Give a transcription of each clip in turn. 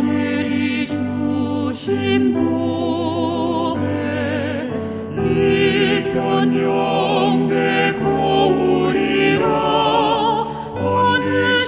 하늘이 주신 이편 영대 거울이라 반드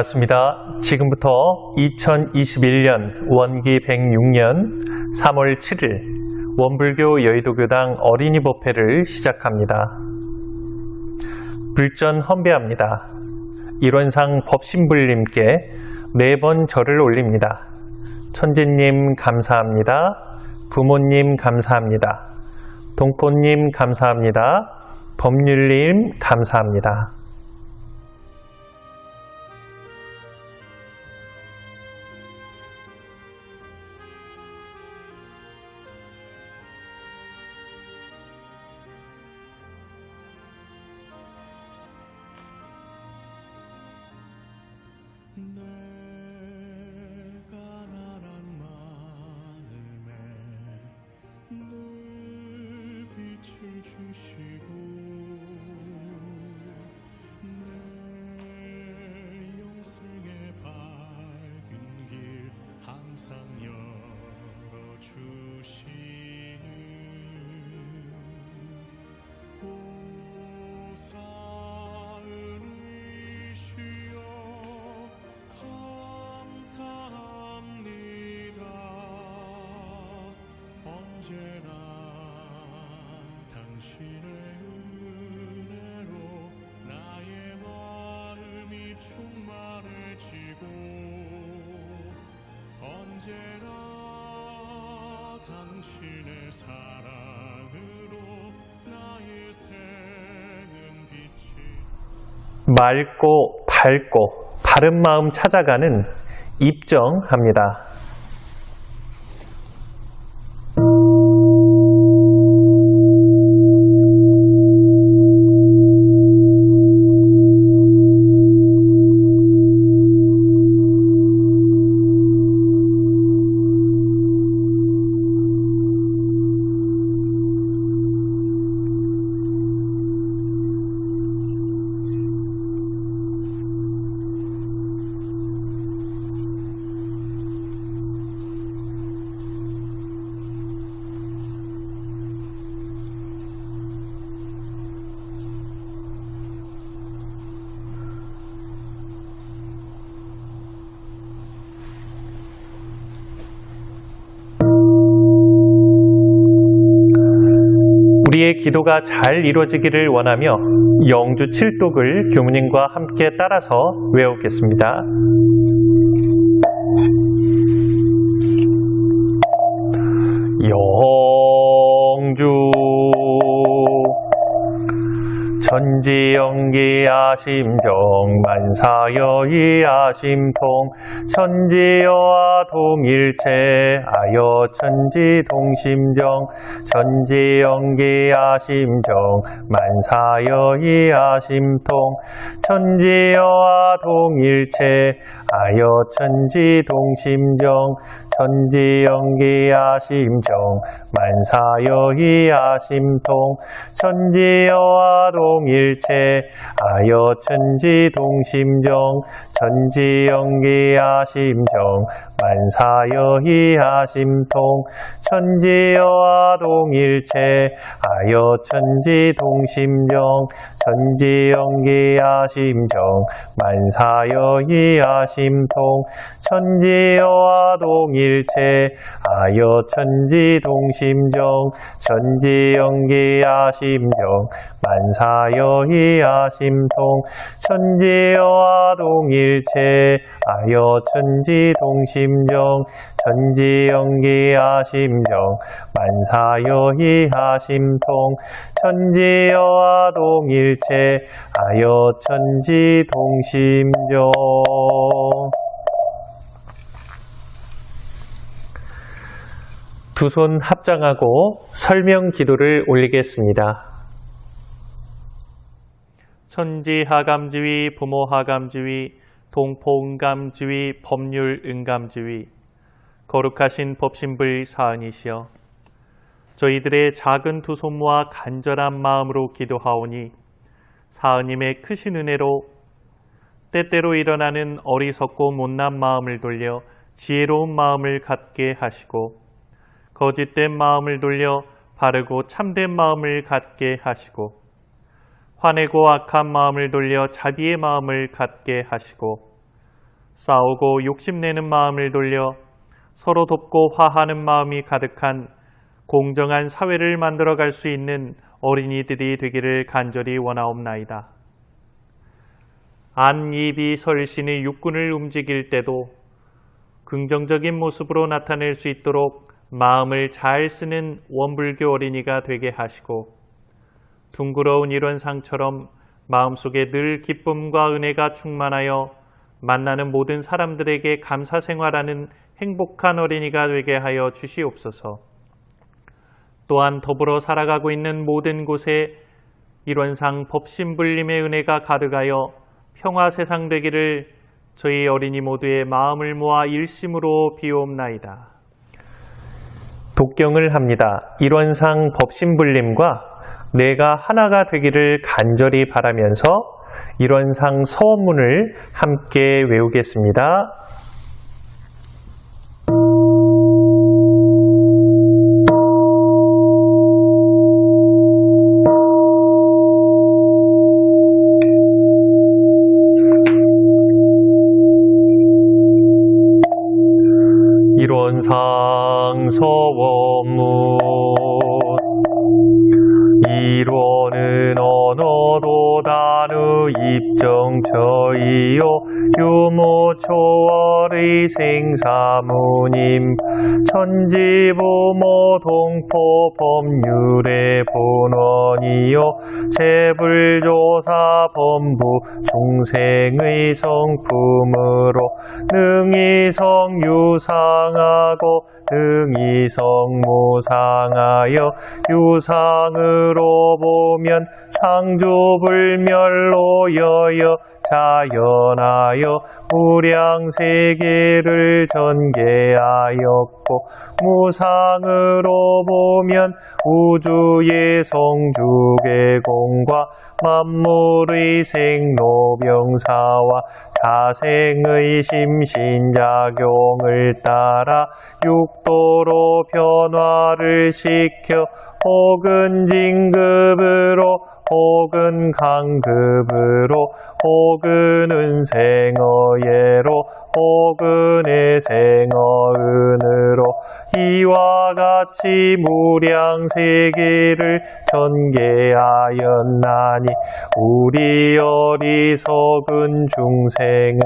반갑습니다. 지금부터 2021년 원기 106년 3월 7일 원불교 여의도교당 어린이 법회를 시작합니다. 불전 헌배합니다. 일원상 법신불님께 네 번 절을 올립니다. 천재님 감사합니다. 부모님 감사합니다. 동포님 감사합니다. 법률님 감사합니다. 주시고 내 영생의 밝은 길 항상 열어주시는 오사은이시여 감사합니다. 언제나 언제나 당신의 사랑으로 나의 생은 빛이 맑고 밝고 바른 마음 찾아가는 입정합니다. 기도가 잘 이루어지기를 원하며 영주 칠독을 교무님과 함께 따라서 외우겠습니다. 영주 천지연기 아심정 만사여이 아심통 천지여와 동일체 아여 천지동심정 천지연기 아심정 만사여이 아심통 천지여와 동일체 아여 천지동심정 천지연기 아심정 만사여이 아심통 천지여와 동 일체 아여 천지 동심정 천지 연기 아심정 만사여이 아심통 천지여와 동일체 아여 천지동심정 천지연기 아심정 만사여이 아심통 천지여와 동일체 아여 천지동심정 천지연기 아심정 만사여이 아심통 천지여와 동일체 아여 천지동심 정 천지연기 아심정 만사여이 아심통 천지여와 동일체 아여 천지 동심정 두손 합장하고 설명 기도를 올리겠습니다. 천지 하감지위, 부모 하감지위, 동포응감지위, 법률응감지위, 거룩하신 법신불 사은이시여, 저희들의 작은 두 손 모아 간절한 마음으로 기도하오니 사은님의 크신 은혜로 때때로 일어나는 어리석고 못난 마음을 돌려 지혜로운 마음을 갖게 하시고 거짓된 마음을 돌려 바르고 참된 마음을 갖게 하시고 화내고 악한 마음을 돌려 자비의 마음을 갖게 하시고 싸우고 욕심내는 마음을 돌려 서로 돕고 화하는 마음이 가득한 공정한 사회를 만들어 갈 수 있는 어린이들이 되기를 간절히 원하옵나이다. 안, 입이 설신의 육군을 움직일 때도 긍정적인 모습으로 나타낼 수 있도록 마음을 잘 쓰는 원불교 어린이가 되게 하시고 둥그러운 일원상처럼 마음속에 늘 기쁨과 은혜가 충만하여 만나는 모든 사람들에게 감사 생활하는 행복한 어린이가 되게 하여 주시옵소서. 또한 더불어 살아가고 있는 모든 곳에 일원상 법신불림의 은혜가 가득하여 평화 세상 되기를 저희 어린이 모두의 마음을 모아 일심으로 비옵나이다. 독경을 합니다. 일원상 법신불림과 내가 하나가 되기를 간절히 바라면서 일원상 서원문을 함께 외우겠습니다. 일원상 서원문 입정 저이요 유모 초월의 생사무님 천지부모 동포 법률의 본원이요 재불조사 범부 중생의 성품으로 능이성 유상하고 능이성 무상하여 유상으로 보면 상주불멸로 여여 자연하여 무량 세계를 전개하였고 무상으로 보면 우주의 성주계공과 만물의 생로병사와 사생의 심신작용을 따라 육도로 변화를 시켜 혹은 진급으로 혹은 강급으로 혹은 은생어예로 혹은 애생어은으로 이와 같이 무량 세계를 전개하였나니 우리 어리석은 중생은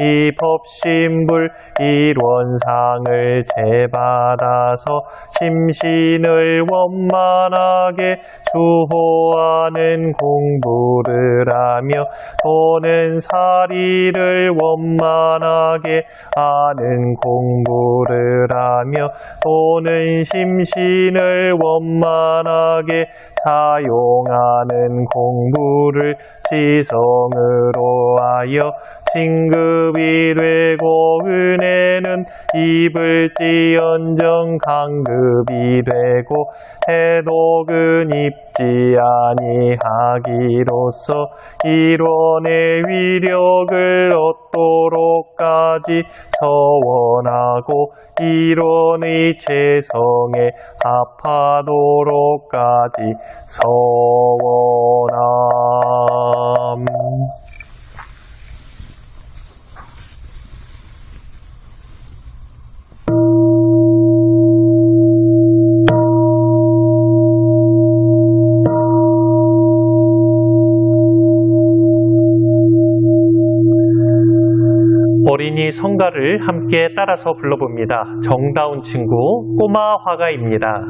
이 법신불 일원상을 제받아서 심신을 원만하게 수호하는 공부를 하며 또는 사리를 원만하게 하는 공부를 하며 또는 심신을 원만하게 사용하는 공부를 지성으로 하여 진급이 되고 은혜는 입을지언정 강급이 되고 해독은 입지 아니하기로서 일원의 위력을 얻도록까지 서원하고 일원의 재성에 합하도록까지 서원함. 이 성가를 함께 따라서 불러봅니다. 정다운 친구 꼬마 화가입니다.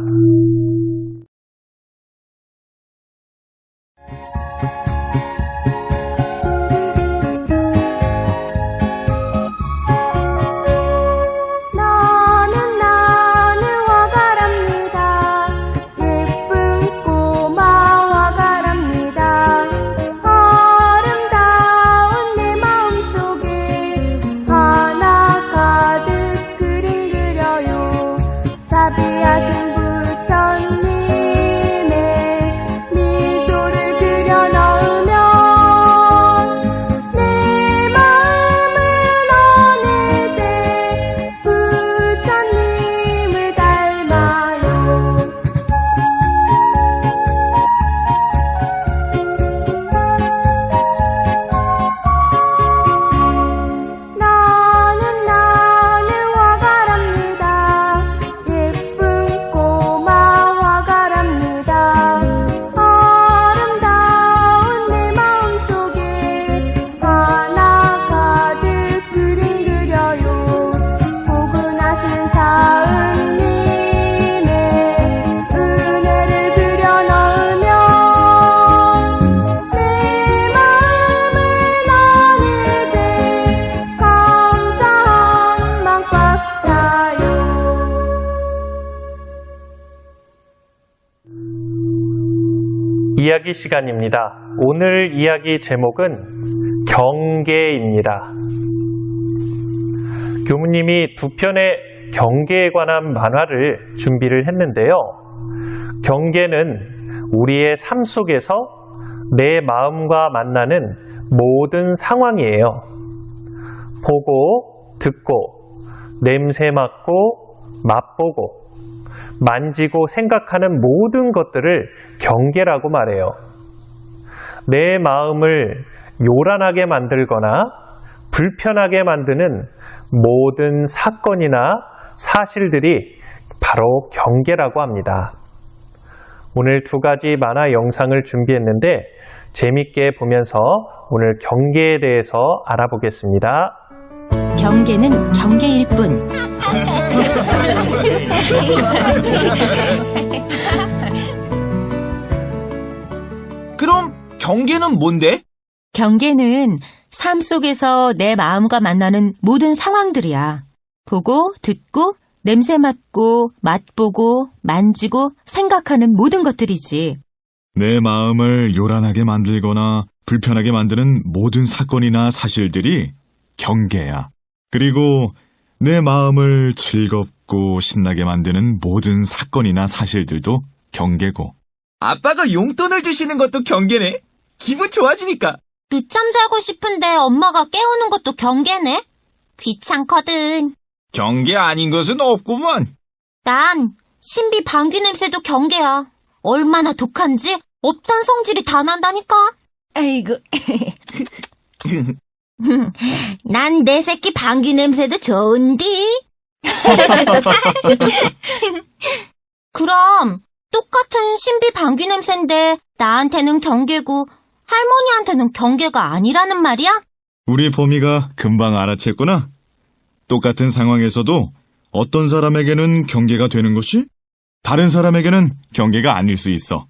이야기 시간입니다. 오늘 이야기 제목은 경계입니다. 교무님이 두 편의 경계에 관한 만화를 준비를 했는데요. 경계는 우리의 삶 속에서 내 마음과 만나는 모든 상황이에요. 보고, 듣고, 냄새 맡고, 맛보고, 만지고 생각하는 모든 것들을 경계라고 말해요. 내 마음을 요란하게 만들거나 불편하게 만드는 모든 사건이나 사실들이 바로 경계라고 합니다. 오늘 두 가지 만화 영상을 준비했는데 재밌게 보면서 오늘 경계에 대해서 알아보겠습니다. 경계는 경계일 뿐. 그럼 경계는 뭔데? 경계는 삶 속에서 내 마음과 만나는 모든 상황들이야. 보고, 듣고, 냄새 맡고, 맛보고, 만지고, 생각하는 모든 것들이지. 내 마음을 요란하게 만들거나 불편하게 만드는 모든 사건이나 사실들이 경계야. 그리고 내 마음을 즐겁 고 신나게 만드는 모든 사건이나 사실들도 경계고. 아빠가 용돈을 주시는 것도 경계네. 기분 좋아지니까. 늦잠 자고 싶은데 엄마가 깨우는 것도 경계네. 귀찮거든. 경계 아닌 것은 없구만. 난 신비 방귀 냄새도 경계야. 얼마나 독한지 없던 성질이 다 난다니까. 아이고, 난 내 새끼 방귀 냄새도 좋은디. 그럼 똑같은 신비 방귀 냄새인데 나한테는 경계고 할머니한테는 경계가 아니라는 말이야? 우리 봄이가 금방 알아챘구나. 똑같은 상황에서도 어떤 사람에게는 경계가 되는 것이 다른 사람에게는 경계가 아닐 수 있어.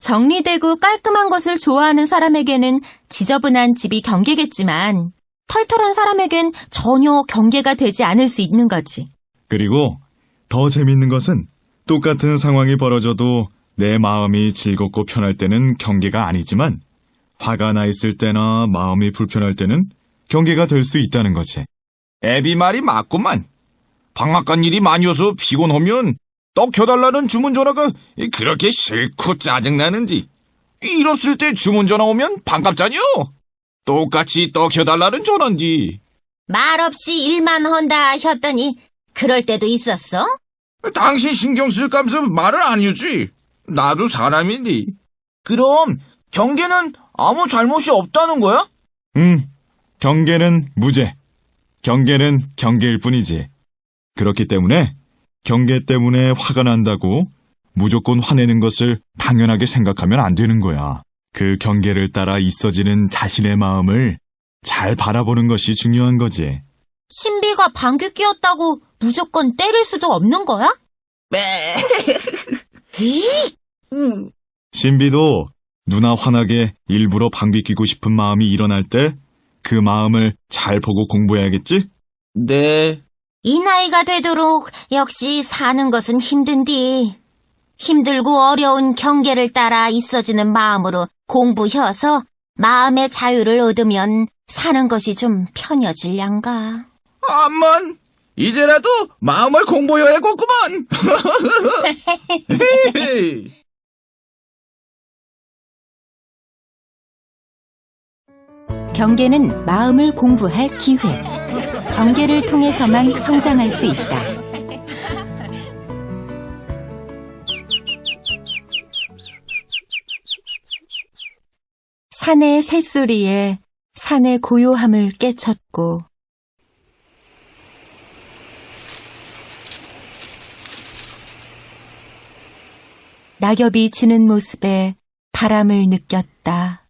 정리되고 깔끔한 것을 좋아하는 사람에게는 지저분한 집이 경계겠지만, 털털한 사람에겐 전혀 경계가 되지 않을 수 있는 거지. 그리고 더 재밌는 것은 똑같은 상황이 벌어져도 내 마음이 즐겁고 편할 때는 경계가 아니지만 화가 나 있을 때나 마음이 불편할 때는 경계가 될 수 있다는 거지. 애비 말이 맞구만. 방앗간 일이 많이 어서 피곤하면 떡 켜달라는 주문 전화가 그렇게 싫고 짜증나는지. 이랬을 때 주문 전화 오면 반갑잖여. 똑같이 떡 켜달라는 전화인지. 말없이 일만 헌다 했더니 그럴 때도 있었어? 당신 신경 쓸까면서 말을 안 해주지. 나도 사람인데. 그럼 경계는 아무 잘못이 없다는 거야? 음, 경계는 무죄. 경계는 경계일 뿐이지. 그렇기 때문에 경계 때문에 화가 난다고 무조건 화내는 것을 당연하게 생각하면 안 되는 거야. 그 경계를 따라 있어지는 자신의 마음을 잘 바라보는 것이 중요한 거지. 신비가 방귀 뀌었다고 무조건 때릴 수도 없는 거야? 신비도 누나 화나게 일부러 방귀 뀌고 싶은 마음이 일어날 때 그 마음을 잘 보고 공부해야겠지? 네. 이 나이가 되도록 역시 사는 것은 힘든디. 힘들고 어려운 경계를 따라 있어지는 마음으로 공부해서 마음의 자유를 얻으면 사는 것이 좀 편해질량가. 암만 이제라도 마음을 공부해야겠구만. 경계는 마음을 공부할 기회. 경계를 통해서만 성장할 수 있다. 산의 새소리에 산의 고요함을 깨쳤고 낙엽이 지는 모습에 바람을 느꼈다.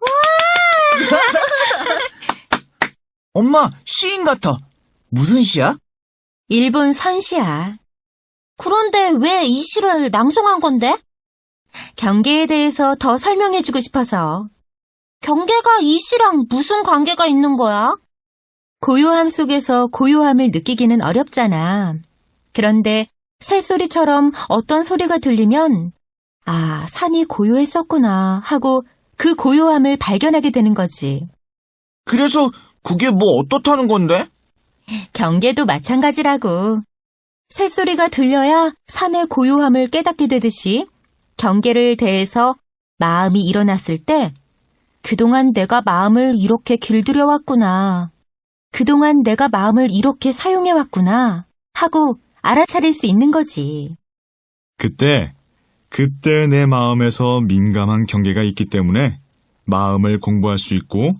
엄마 시인 같아. 무슨 시야? 일본 선시야. 그런데 왜 이 시를 낭송한 건데? 경계에 대해서 더 설명해주고 싶어서 경계가 이 시랑 무슨 관계가 있는 거야? 고요함 속에서 고요함을 느끼기는 어렵잖아. 그런데 새소리처럼 어떤 소리가 들리면 아, 산이 고요했었구나 하고 그 고요함을 발견하게 되는 거지. 그래서 그게 뭐 어떻다는 건데? 경계도 마찬가지라고. 새소리가 들려야 산의 고요함을 깨닫게 되듯이 경계를 대해서 마음이 일어났을 때 그동안 내가 마음을 이렇게 길들여왔구나. 그동안 내가 마음을 이렇게 사용해왔구나. 하고 알아차릴 수 있는 거지. 그때, 그때 내 마음에서 민감한 경계가 있기 때문에 마음을 공부할 수 있고,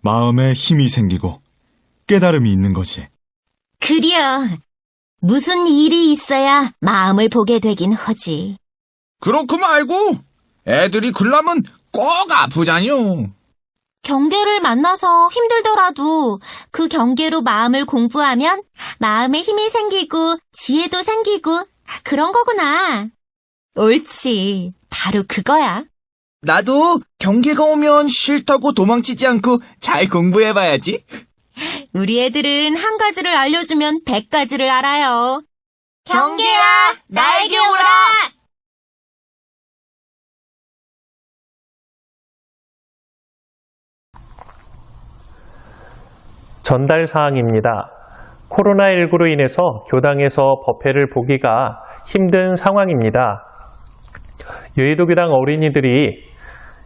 마음에 힘이 생기고, 깨달음이 있는 거지. 그려. 무슨 일이 있어야 마음을 보게 되긴 하지. 그렇고 말고 애들이 글라면 꼭 아프잖요. 경계를 만나서 힘들더라도 그 경계로 마음을 공부하면 마음에 힘이 생기고 지혜도 생기고 그런 거구나. 옳지. 바로 그거야. 나도 경계가 오면 싫다고 도망치지 않고 잘 공부해봐야지. 우리 애들은 한 가지를 알려주면 백 가지를 알아요. 경계야, 나에게 오라! 전달 사항입니다. 코로나19로 인해서 교당에서 법회를 보기가 힘든 상황입니다. 여의도 교당 어린이들이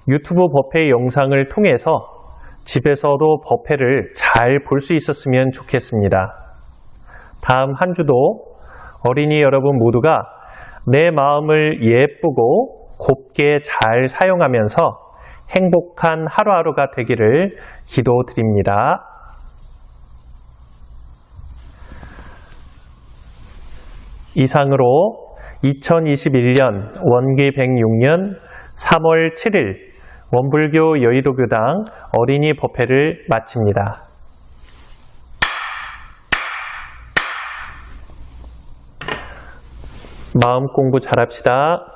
유튜브 법회 영상을 통해서 집에서도 법회를 잘 볼 수 있었으면 좋겠습니다. 다음 한 주도 어린이 여러분 모두가 내 마음을 예쁘고 곱게 잘 사용하면서 행복한 하루하루가 되기를 기도드립니다. 이상으로 2021년 원기 106년 3월 7일 원불교 여의도교당 어린이 법회를 마칩니다. 마음 공부 잘합시다.